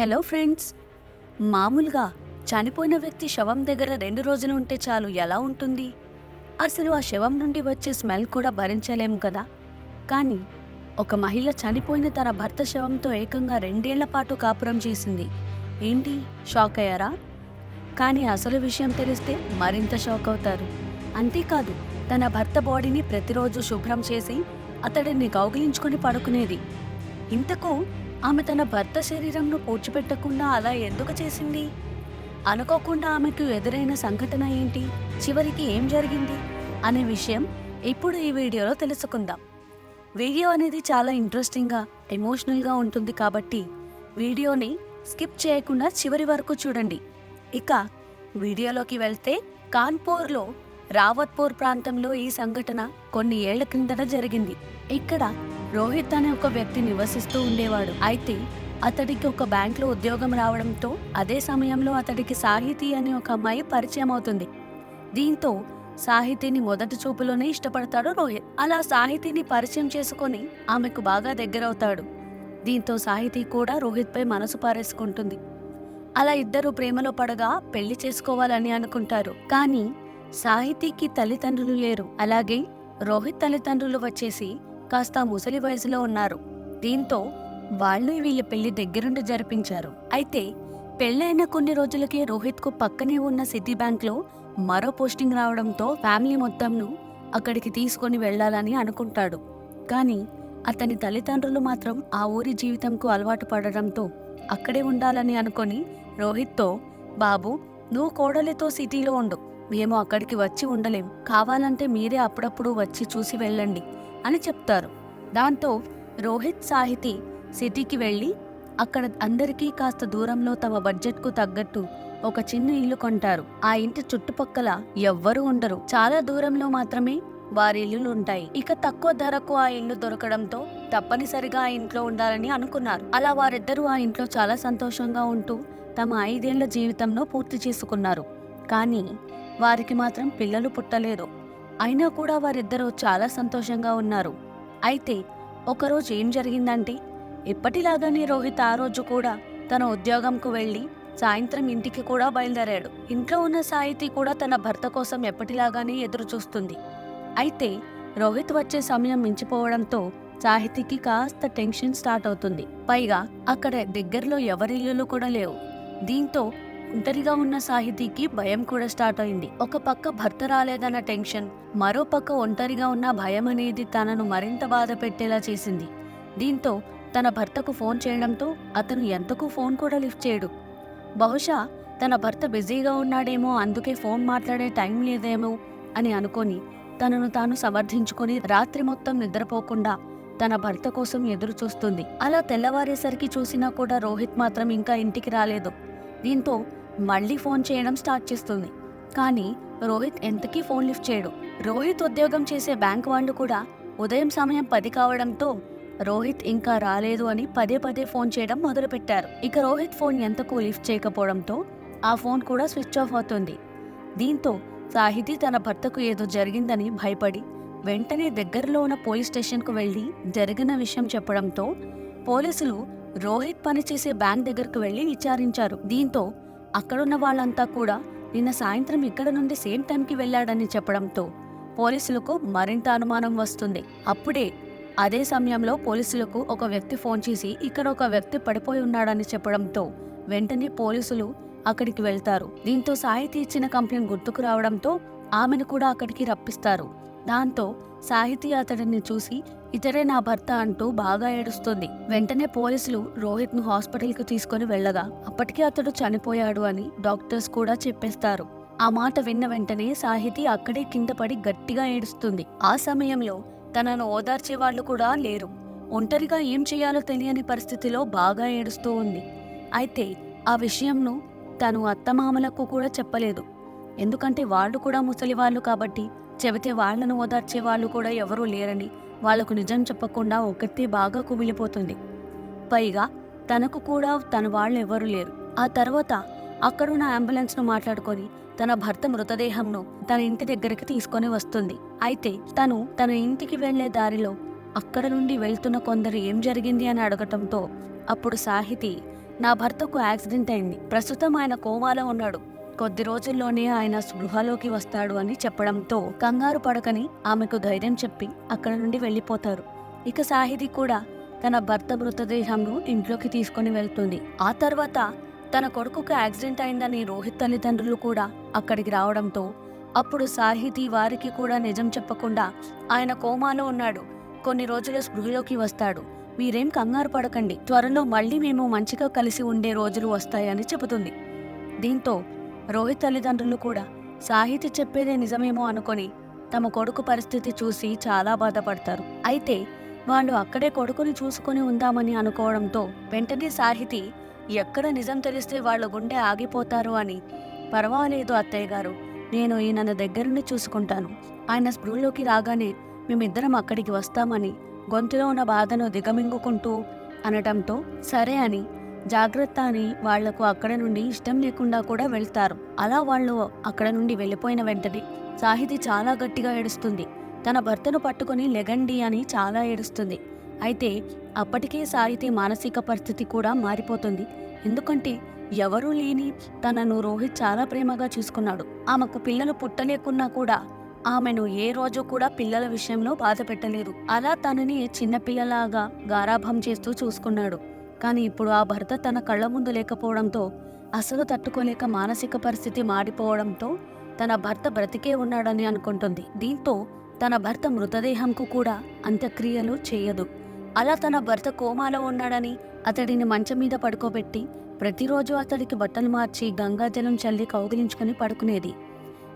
Hello friends. మామూలుగా చనిపోయిన వ్యక్తి శవం దగ్గర రెండు రోజులు ఉంటే చాలు ఎలా ఉంటుంది? అసలు ఆ శవం నుండి వచ్చే స్మెల్ కూడా భరించలేము కదా. కానీ ఒక మహిళ చనిపోయిన తన భర్త శవంతో ఏకంగా రెండేళ్ళ పాటు కాపురం చేసింది. ఏంటి? షాక్ అయ్యారా? కానీ అసలు విషయం తెలిస్తే మరింత షాక్ అవుతారు. అంతేకాదు తన భర్త బాడీని ప్రతిరోజు శుభ్రం చేసి అతడిని కౌగిలించుకొని పడుకునేది. ఇంతకు ఆమె తన భర్త శరీరంను పూడ్చిపెట్టకుండా అలా ఎందుకు చేసింది? అనుకోకుండా ఆమెకు ఎదురైన సంఘటన ఏంటి? చివరికి ఏం జరిగింది? అనే విషయం ఇప్పుడు ఈ వీడియోలో తెలుసుకుందాం. వీడియో అనేది చాలా ఇంట్రెస్టింగ్గా ఎమోషనల్గా ఉంటుంది కాబట్టి వీడియోని స్కిప్ చేయకుండా చివరి వరకు చూడండి. ఇక వీడియోలోకి వెళ్తే కాన్పూర్లో రావత్పూర్ ప్రాంతంలో ఈ సంఘటన కొన్ని ఏళ్ళ క్రిందట జరిగింది. ఇక్కడ రోహిత్ అనే ఒక వ్యక్తి నివసిస్తూ ఉండేవాడు. అయితే అతడికి ఒక బ్యాంక్లో ఉద్యోగం రావడంతో అదే సమయంలో అతడికి సాహితీ అనే ఒక అమ్మాయి పరిచయం అవుతుంది. దీంతో సాహితీని మొదటి చూపులోనే ఇష్టపడతాడు రోహిత్. అలా సాహితీని పరిచయం చేసుకొని ఆమెకు బాగా దగ్గరవుతాడు. దీంతో సాహితీ కూడా రోహిత్పై మనసు పారేసుకుంటుంది. అలా ఇద్దరు ప్రేమలో పడగా పెళ్ళి చేసుకోవాలని అనుకుంటారు. కానీ సాహితీకి తల్లిదండ్రులు లేరు. అలాగే రోహిత్ తల్లిదండ్రులు వచ్చేసి కాస్త ముసలి వయసులో ఉన్నారు. దీంతో వాళ్ళు వీళ్ళ పెళ్ళి దగ్గరుండి జరిపించారు. అయితే పెళ్ళైన కొన్ని రోజులకే రోహిత్కు పక్కనే ఉన్న సిటీ బ్యాంక్లో మరో పోస్టింగ్ రావడంతో ఫ్యామిలీ మొత్తంను అక్కడికి తీసుకొని వెళ్ళాలని అనుకుంటాడు. కానీ అతని తల్లిదండ్రులు మాత్రం ఆ ఊరి జీవితంకు అలవాటు పడడంతో అక్కడే ఉండాలని అనుకొని రోహిత్తో బాబు నువ్వు కోడలితో సిటీలో ఉండు. మేము అక్కడికి వచ్చి ఉండలేం. కావాలంటే మీరే అప్పుడప్పుడు వచ్చి చూసి వెళ్ళండి. అని చెప్తారు. దాంతో రోహిత్ సాహితి సిటీకి వెళ్ళి అక్కడ అందరికీ కాస్త దూరంలో తమ బడ్జెట్కు తగ్గట్టు ఒక చిన్న ఇల్లు కొంటారు. ఆ ఇంటి చుట్టుపక్కల ఎవ్వరూ ఉండరు. చాలా దూరంలో మాత్రమే వారి ఇల్లులు ఉంటాయి. ఇక తక్కువ ధరకు ఆ ఇల్లు దొరకడంతో తప్పనిసరిగా ఆ ఇంట్లో ఉండాలని అనుకున్నారు. అలా వారిద్దరూ ఆ ఇంట్లో చాలా సంతోషంగా ఉంటూ తమ ఐదేళ్ళ జీవితంలో పూర్తి చేసుకున్నారు. కానీ వారికి మాత్రం పిల్లలు పుట్టలేదు. అయినా కూడా వారిద్దరూ చాలా సంతోషంగా ఉన్నారు. అయితే ఒకరోజు ఏం జరిగిందంటే ఎప్పటిలాగానే రోహిత్ ఆ రోజు కూడా తన ఉద్యోగంకు వెళ్ళి సాయంత్రం ఇంటికి కూడా బయలుదేరాడు. ఇంట్లో ఉన్న సాయితి కూడా తన భర్త కోసం ఎప్పటిలాగానే ఎదురు చూస్తుంది అయితే రోహిత్ వచ్చే సమయం మించిపోవడంతో సాహితికి కాస్త టెన్షన్ స్టార్ట్ అవుతుంది. పైగా అక్కడ దగ్గరలో ఎవరిల్లులు కూడా లేవు. దీంతో ఒంటరిగా ఉన్న సాహితీకి భయం కూడా స్టార్ట్ అయింది. ఒక పక్క భర్త రాలేదన్న టెన్షన్ మరో పక్క ఒంటరిగా ఉన్న భయం అనేది తనను మరింత బాధ పెట్టేలా చేసింది. దీంతో తన భర్తకు ఫోన్ చేయడంతో అతను ఎంతకు ఫోన్ కూడా లిఫ్ట్ చేయడు. బహుశా తన భర్త బిజీగా ఉన్నాడేమో అందుకే ఫోన్ మాట్లాడే టైం లేదేమో అని అనుకొని తనను తాను సమర్థించుకొని రాత్రి మొత్తం నిద్రపోకుండా తన భర్త కోసం ఎదురు చూస్తుంది. అలా తెల్లవారేసరికి చూసినా కూడా రోహిత్ మాత్రం ఇంకా ఇంటికి రాలేదు. దీంతో మళ్ళీ ఫోన్ చేయడం స్టార్ట్ చేస్తుంది. కానీ రోహిత్ ఎంతకీ ఫోన్ లిఫ్ట్ చేయడు. రోహిత్ ఉద్యోగం చేసే బ్యాంక్ వాళ్ళు కూడా ఉదయం సమయం పది కావడంతో రోహిత్ ఇంకా రాలేదు అని పదే పదే ఫోన్ చేయడం మొదలుపెట్టారు. ఇక రోహిత్ ఫోన్ ఎంతకు లిఫ్ట్ చేయకపోవడంతో ఆ ఫోన్ కూడా స్విచ్ ఆఫ్ అవుతుంది. దీంతో సాహితి తన భర్తకు ఏదో జరిగిందని భయపడి వెంటనే దగ్గరలో ఉన్న పోలీస్ స్టేషన్కు వెళ్ళి జరిగిన విషయం చెప్పడంతో పోలీసులు రోహిత్ పనిచేసే బ్యాంక్ దగ్గరకు వెళ్ళి విచారించారు. దీంతో అక్కడున్న వాళ్ళంతా కూడా నిన్న సాయంత్రం ఇక్కడ నుండి సేమ్ టైంకి వెళ్ళాడని చెప్పడంతో పోలీసులకు మరింత అనుమానం వస్తుంది. అప్పుడే అదే సమయంలో పోలీసులకు ఒక వ్యక్తి ఫోన్ చేసి ఇక్కడ ఒక వ్యక్తి పడిపోయి ఉన్నాడని చెప్పడంతో వెంటనే పోలీసులు అక్కడికి వెళ్తారు. దీంతో సాయి ఇచ్చిన కంప్లైంట్ గుర్తుకు రావడంతో ఆమెను కూడా అక్కడికి రప్పిస్తారు. దాంతో సాహితీ అతడిని చూసి ఇతరే నా భర్త అంటూ బాగా ఏడుస్తుంది. వెంటనే పోలీసులు రోహిత్ను హాస్పిటల్కు తీసుకుని వెళ్ళగా అప్పటికే అతడు చనిపోయాడు అని డాక్టర్స్ కూడా చెప్పేస్తారు. ఆ మాట విన్న వెంటనే సాహితీ అక్కడే కింద పడి గట్టిగా ఏడుస్తుంది. ఆ సమయంలో తనను ఓదార్చే వాళ్ళు కూడా లేరు. ఒంటరిగా ఏం చేయాలో తెలియని పరిస్థితిలో బాగా ఏడుస్తూ ఉంది. అయితే ఆ విషయంను తను అత్తమామలకు కూడా చెప్పలేదు. ఎందుకంటే వాళ్ళు కూడా ముసలి వాళ్ళు కాబట్టి చెబితే వాళ్ళను ఓదార్చే వాళ్ళు కూడా ఎవరూ లేరని వాళ్ళకు నిజం చెప్పకుండా ఒకతే బాగా కుమిలిపోతుంది. పైగా తనకు కూడా తన వాళ్ళు ఎవరూ లేరు. ఆ తర్వాత అక్కడున్న అంబులెన్స్ను మాట్లాడుకొని తన భర్త మృతదేహంను తన ఇంటి దగ్గరికి తీసుకొని వస్తుంది. అయితే తను తన ఇంటికి వెళ్ళే దారిలో అక్కడ నుండి వెళ్తున్న కొందరు ఏం జరిగింది అని అడగటంతో అప్పుడు సాహితి నా భర్తకు యాక్సిడెంట్ అయింది. ప్రస్తుతం ఆయన కోమాలో ఉన్నాడు. కొద్ది రోజుల్లోనే ఆయన స్పృహలోకి వస్తాడు అని చెప్పడంతో కంగారు పడకని ఆమెకు ధైర్యం చెప్పి అక్కడ నుండి వెళ్ళిపోతారు. ఇక సాహిది కూడా తన భర్త మృతదేహంను ఇంట్లోకి తీసుకొని వెళ్తుంది. ఆ తర్వాత తన కొడుకుకు యాక్సిడెంట్ అయిందని రోహిత్ తల్లిదండ్రులు కూడా అక్కడికి రావడంతో అప్పుడు సాహితి వారికి కూడా నిజం చెప్పకుండా ఆయన కోమాలో ఉన్నాడు. కొన్ని రోజుల స్పృహలోకి వస్తాడు. మీరేం కంగారు పడకండి. త్వరలో మళ్ళీ మేము మంచిగా కలిసి ఉండే రోజులు వస్తాయని చెబుతుంది. దీంతో రోహిత్ తల్లిదండ్రులు కూడా సాహితి చెప్పేదే నిజమేమో అనుకొని తమ కొడుకు పరిస్థితి చూసి చాలా బాధపడతారు. అయితే వాళ్ళు అక్కడే కొడుకుని చూసుకొని ఉందామని అనుకోవడంతో వెంటనే సాహితి ఎక్కడ నిజం తెలిస్తే వాళ్ళ గుండె ఆగిపోతారు అని పర్వాలేదు అత్తయ్య గారు నేను ఈయన దగ్గరుండి చూసుకుంటాను. ఆయన స్పృహలోకి రాగానే మేమిద్దరం అక్కడికి వస్తామని గొంతులో ఉన్న బాధను దిగమింగుకుంటూ అనటంతో సరే అని జాగ్రత్త అని వాళ్ళకు అక్కడ నుండి ఇష్టం లేకుండా కూడా వెళ్తారు. అలా వాళ్ళు అక్కడ నుండి వెళ్ళిపోయిన వెంటనే సాహితి చాలా గట్టిగా ఏడుస్తుంది. తన భర్తను పట్టుకొని లెగండి అని చాలా ఏడుస్తుంది. అయితే అప్పటికే సాహితి మానసిక పరిస్థితి కూడా మారిపోతుంది. ఎందుకంటే ఎవరూ లేని తనను రోహిత్ చాలా ప్రేమగా చూసుకున్నాడు. ఆమెకు పిల్లలు పుట్టలేకున్నా కూడా ఆమెను ఏ రోజు కూడా పిల్లల విషయంలో బాధ పెట్టలేదు. అలా తనని చిన్నపిల్లలాగా గారాభం చేస్తూ చూసుకున్నాడు. కానీ ఇప్పుడు ఆ భర్త తన కళ్ళ ముందు లేకపోవడంతో అసలు తట్టుకోలేక మానసిక పరిస్థితి మాడిపోవడంతో తన భర్త బ్రతికే ఉన్నాడని అనుకుంటుంది. దీంతో తన భర్త మృతదేహంకు కూడా అంత్యక్రియలు చేయదు. అలా తన భర్త కోమాలో ఉన్నాడని అతడిని మంచం మీద పడుకోబెట్టి ప్రతిరోజు అతడికి బట్టలు మార్చి గంగాజలం చల్లి కౌగిలించుకుని పడుకునేది.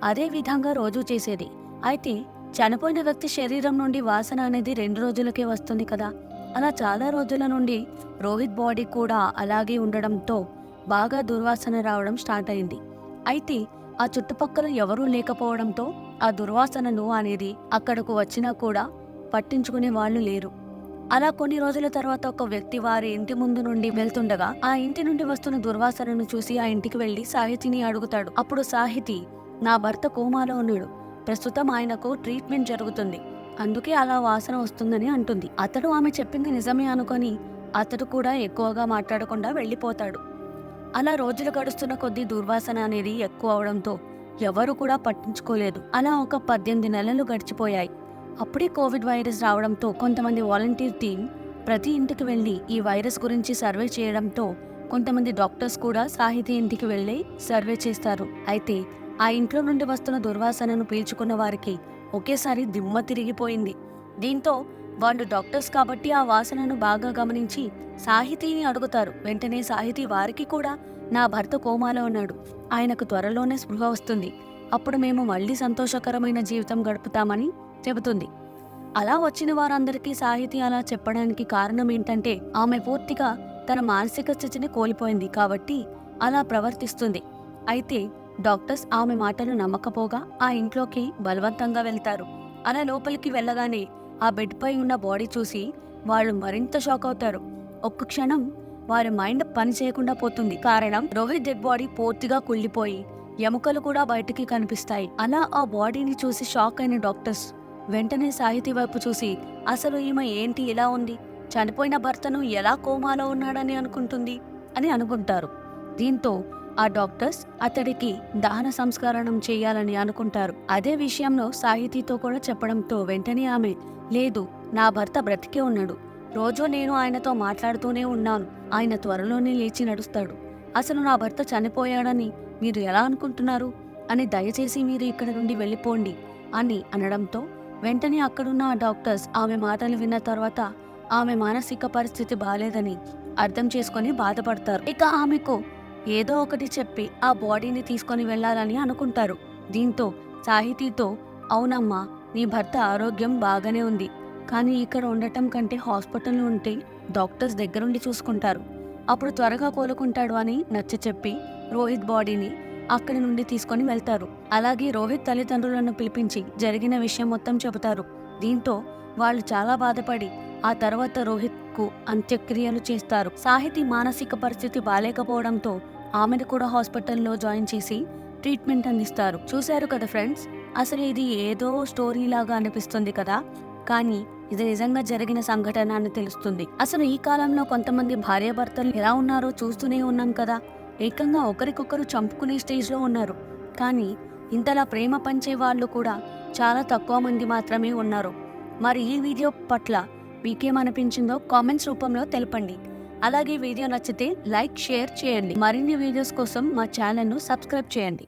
అదే విధంగా రోజు చేసేది. అయితే చనిపోయిన వ్యక్తి శరీరం నుండి వాసన అనేది రెండు రోజులకే వస్తుంది కదా అలా చాలా రోజుల నుండి రోహిత్ బాడీ కూడా అలాగే ఉండడంతో బాగా దుర్వాసన రావడం స్టార్ట్ అయింది. అయితే ఆ చుట్టుపక్కల ఎవరూ లేకపోవడంతో ఆ దుర్వాసనను అనేది అక్కడకు వచ్చినా కూడా పట్టించుకునే వాళ్ళు లేరు. అలా కొన్ని రోజుల తర్వాత ఒక వ్యక్తి వారి ఇంటి ముందు నుండి వెళ్తుండగా ఆ ఇంటి నుండి వస్తున్న దుర్వాసనను చూసి ఆ ఇంటికి వెళ్ళి సాహితిని అడుగుతాడు. అప్పుడు సాహితి నా భర్త కోమాలో ఉన్నాడు. ప్రస్తుతం ఆయనకు ట్రీట్మెంట్ జరుగుతుంది. అందుకే అలా వాసన వస్తుందని అంటుంది. అతడు ఆమె చెప్పింది నిజమే అనుకొని అతడు కూడా ఎక్కువగా మాట్లాడకుండా వెళ్ళిపోతాడు. అలా రోజులు గడుస్తున్న కొద్దీ దుర్వాసన అనేది ఎక్కువ అవడంతో ఎవరు కూడా పట్టించుకోలేదు. అలా ఒక పద్దెనిమిది నెలలు గడిచిపోయాయి. అప్పుడే కోవిడ్ వైరస్ రావడంతో కొంతమంది వాలంటీర్ టీం ప్రతి ఇంటికి వెళ్ళి ఈ వైరస్ గురించి సర్వే చేయడంతో కొంతమంది డాక్టర్స్ కూడా సాహితీ ఇంటికి వెళ్ళి సర్వే చేస్తారు. అయితే ఆ ఇంట్లో నుండి వస్తున్న దుర్వాసనను పీల్చుకున్న వారికి ఒకేసారి దిమ్మ తిరిగిపోయింది. దీంతో వాళ్ళు డాక్టర్స్ కాబట్టి ఆ వాసనను బాగా గమనించి సాహితీని అడుగుతారు. వెంటనే సాహితీ వారికి కూడా నా భర్త కోమాలో ఉన్నాడు. ఆయనకు త్వరలోనే స్పృహ వస్తుంది. అప్పుడు మేము మళ్ళీ సంతోషకరమైన జీవితం గడుపుతామని చెబుతుంది. అలా వచ్చిన వారందరికీ సాహితీ అలా చెప్పడానికి కారణం ఏంటంటే ఆమె పూర్తిగా తన మానసిక స్థితిని కోల్పోయింది కాబట్టి అలా ప్రవర్తిస్తుంది. అయితే డాక్టర్స్ ఆమె మాటలు నమ్మకపోగా ఆ ఇంట్లోకి బలవంతంగా వెళ్తారు. అలా లోపలికి వెళ్ళగానే ఆ బెడ్ పై ఉన్న బాడీ చూసి వాళ్ళు మరింత షాక్ అవుతారు. ఒక్క క్షణం వారి మైండ్ పని చేయకుండా పోతుంది. కారణం రోహిత్ డెడ్ బాడీ పూర్తిగా కుళ్ళిపోయి ఎముకలు కూడా బయటికి కనిపిస్తాయి. అలా ఆ బాడీని చూసి షాక్ అయిన డాక్టర్స్ వెంటనే సాహితీ వైపు చూసి అసలు ఈమె ఏంటి? ఇలా ఉంది? చనిపోయిన భర్తను ఎలా కోమాలో ఉన్నాడని అనుకుంటుంది? అని అనుకుంటారు. దీంతో ఆ డాక్టర్స్ అతడికి దహన సంస్కరణం చేయాలని అనుకుంటారు. అదే విషయంలో సాహితీతో కూడా చెప్పడంతో వెంటనే ఆమె లేదు నా భర్త బ్రతికే ఉన్నాడు. రోజూ నేను ఆయనతో మాట్లాడుతూనే ఉన్నాను. ఆయన త్వరలోనే లేచి నడుస్తాడు. అసలు నా భర్త చనిపోయాడని మీరు ఎలా అనుకుంటున్నారు? అని దయచేసి మీరు ఇక్కడ నుండి వెళ్ళిపోండి అని అనడంతో వెంటనే అక్కడున్న ఆ డాక్టర్స్ ఆమె మాటలు విన్న తర్వాత ఆమె మానసిక పరిస్థితి బాలేదని అర్థం చేసుకొని బాధపడతారు. ఇక ఆమెకు ఏదో ఒకటి చెప్పి ఆ బాడీని తీసుకొని వెళ్ళాలని అనుకుంటారు. దీంతో సాహితీతో అవునమ్మా నీ భర్త ఆరోగ్యం బాగానే ఉంది. కానీ ఇక్కడ ఉండటం కంటే హాస్పిటల్లో ఉంటే డాక్టర్స్ దగ్గరుండి చూసుకుంటారు. అప్పుడు త్వరగా కోలుకుంటాడు అని నచ్చ చెప్పి రోహిత్ బాడీని అక్కడి నుండి తీసుకొని వెళ్తారు. అలాగే రోహిత్ తల్లిదండ్రులను పిలిపించి జరిగిన విషయం మొత్తం చెబుతారు. దీంతో వాళ్ళు చాలా బాధపడి ఆ తర్వాత రోహిత్కు అంత్యక్రియలు చేస్తారు. సాహితి మానసిక పరిస్థితి బాలేకపోవడంతో ఆమెను కూడా హాస్పిటల్లో జాయిన్ చేసి ట్రీట్మెంట్ అందిస్తారు. చూశారు కదా ఫ్రెండ్స్? అసలు ఇది ఏదో స్టోరీ లాగా అనిపిస్తుంది కదా? కానీ ఇది నిజంగా జరిగిన సంఘటన అని తెలుస్తుంది. అసలు ఈ కాలంలో కొంతమంది భార్యాభర్తలు ఎలా ఉన్నారో చూస్తూనే ఉన్నాం కదా? ఏకంగా ఒకరికొకరు చంపుకునే స్టేజ్లో ఉన్నారు. కానీ ఇంతలా ప్రేమ పంచే వాళ్ళు కూడా చాలా తక్కువ మంది మాత్రమే ఉన్నారు. మరి ఈ వీడియో పట్ల మీకేమనిపించిందో కామెంట్స్ రూపంలో తెలపండి. అలాగే వీడియో నచ్చితే లైక్ షేర్ చేయండి. మరిన్ని వీడియోస్ కోసం మా ఛానల్ను సబ్స్క్రైబ్ చేయండి.